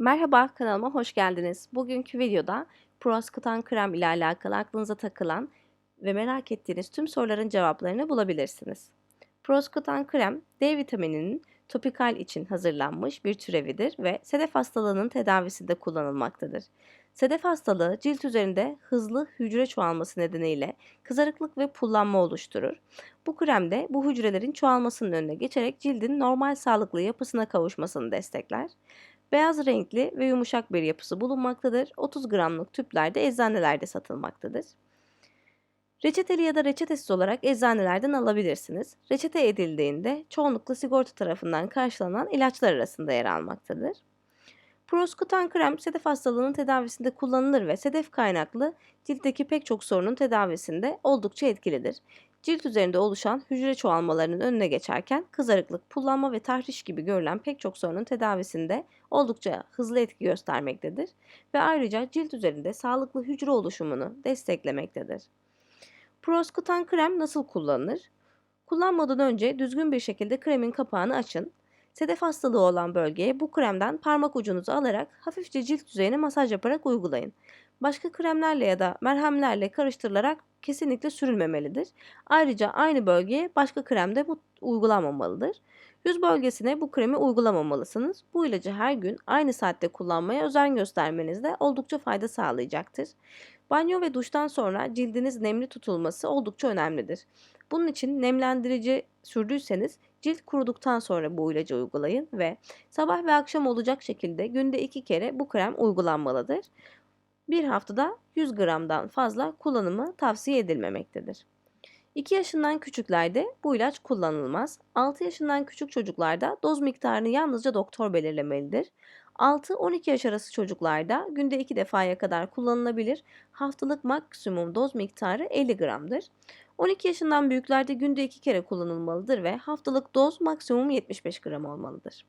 Merhaba kanalıma hoş geldiniz. Bugünkü videoda Proskütan krem ile alakalı aklınıza takılan ve merak ettiğiniz tüm soruların cevaplarını bulabilirsiniz. Proskütan krem D vitamininin topikal için hazırlanmış bir türevidir ve sedef hastalığının tedavisinde kullanılmaktadır. Sedef hastalığı cilt üzerinde hızlı hücre çoğalması nedeniyle kızarıklık ve pullanma oluşturur. Bu krem de bu hücrelerin çoğalmasının önüne geçerek cildin normal sağlıklı yapısına kavuşmasını destekler. Beyaz renkli ve yumuşak bir yapısı bulunmaktadır. 30 gramlık tüplerde eczanelerde satılmaktadır. Reçeteli ya da reçetesiz olarak eczanelerden alabilirsiniz. Reçete edildiğinde çoğunlukla sigorta tarafından karşılanan ilaçlar arasında yer almaktadır. Proskutan krem sedef hastalığının tedavisinde kullanılır ve sedef kaynaklı ciltteki pek çok sorunun tedavisinde oldukça etkilidir. Cilt üzerinde oluşan hücre çoğalmalarının önüne geçerken kızarıklık, pullanma ve tahriş gibi görülen pek çok sorunun tedavisinde oldukça hızlı etki göstermektedir ve ayrıca cilt üzerinde sağlıklı hücre oluşumunu desteklemektedir. Proskutan krem nasıl kullanılır? Kullanmadan önce düzgün bir şekilde kremin kapağını açın. Sedef hastalığı olan bölgeye bu kremden parmak ucunuzu alarak hafifçe cilt yüzeyine masaj yaparak uygulayın. Başka kremlerle ya da merhemlerle karıştırılarak kesinlikle sürülmemelidir. Ayrıca aynı bölgeye başka krem de bu uygulanmamalıdır. Yüz bölgesine bu kremi uygulamamalısınız. Bu ilacı her gün aynı saatte kullanmaya özen göstermeniz de oldukça fayda sağlayacaktır. Banyo ve duştan sonra cildiniz nemli tutulması oldukça önemlidir. Bunun için nemlendirici sürdüyseniz cilt kuruduktan sonra bu ilacı uygulayın ve sabah ve akşam olacak şekilde günde iki kere bu krem uygulanmalıdır. Bir haftada 100 gramdan fazla kullanımı tavsiye edilmemektedir. 2 yaşından küçüklerde bu ilaç kullanılmaz. 6 yaşından küçük çocuklarda doz miktarını yalnızca doktor belirlemelidir. 6-12 yaş arası çocuklarda günde 2 defaya kadar kullanılabilir. Haftalık maksimum doz miktarı 50 gramdır. 12 yaşından büyüklerde günde 2 kere kullanılmalıdır ve haftalık doz maksimum 75 gram olmalıdır.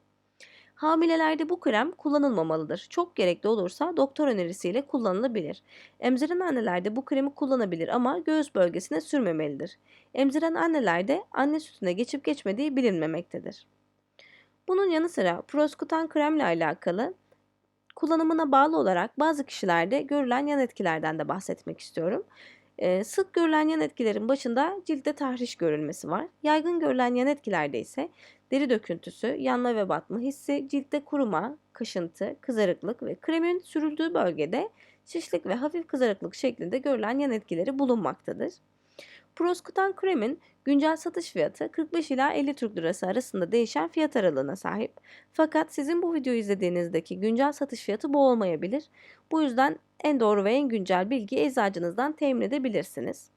Hamilelerde bu krem kullanılmamalıdır. Çok gerekli olursa doktor önerisiyle kullanılabilir. Emziren annelerde bu kremi kullanabilir ama göğüs bölgesine sürmemelidir. Emziren annelerde anne sütüne geçip geçmediği bilinmemektedir. Bunun yanı sıra proskutan kremle alakalı kullanımına bağlı olarak bazı kişilerde görülen yan etkilerden de bahsetmek istiyorum. Sık görülen yan etkilerin başında ciltte tahriş görülmesi var. Yaygın görülen yan etkilerde ise deri döküntüsü, yanma ve batma hissi, ciltte kuruma, kaşıntı, kızarıklık ve kremin sürüldüğü bölgede şişlik ve hafif kızarıklık şeklinde görülen yan etkileri bulunmaktadır. Proskutan kremin güncel satış fiyatı 45 ila 50 Türk Lirası arasında değişen fiyat aralığına sahip. Fakat sizin bu videoyu izlediğinizdeki güncel satış fiyatı bu olmayabilir. Bu yüzden en doğru ve en güncel bilgi eczacınızdan temin edebilirsiniz.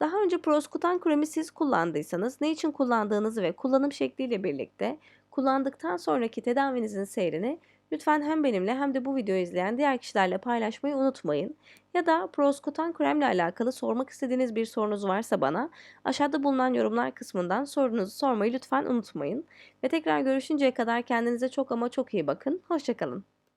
Daha önce proskutan kremi siz kullandıysanız ne için kullandığınızı ve kullanım şekliyle birlikte kullandıktan sonraki tedavinizin seyrini lütfen hem benimle hem de bu videoyu izleyen diğer kişilerle paylaşmayı unutmayın. Ya da proskutan kremle alakalı sormak istediğiniz bir sorunuz varsa bana aşağıda bulunan yorumlar kısmından sorunuzu sormayı lütfen unutmayın. Ve tekrar görüşünceye kadar kendinize çok ama çok iyi bakın. Hoşçakalın.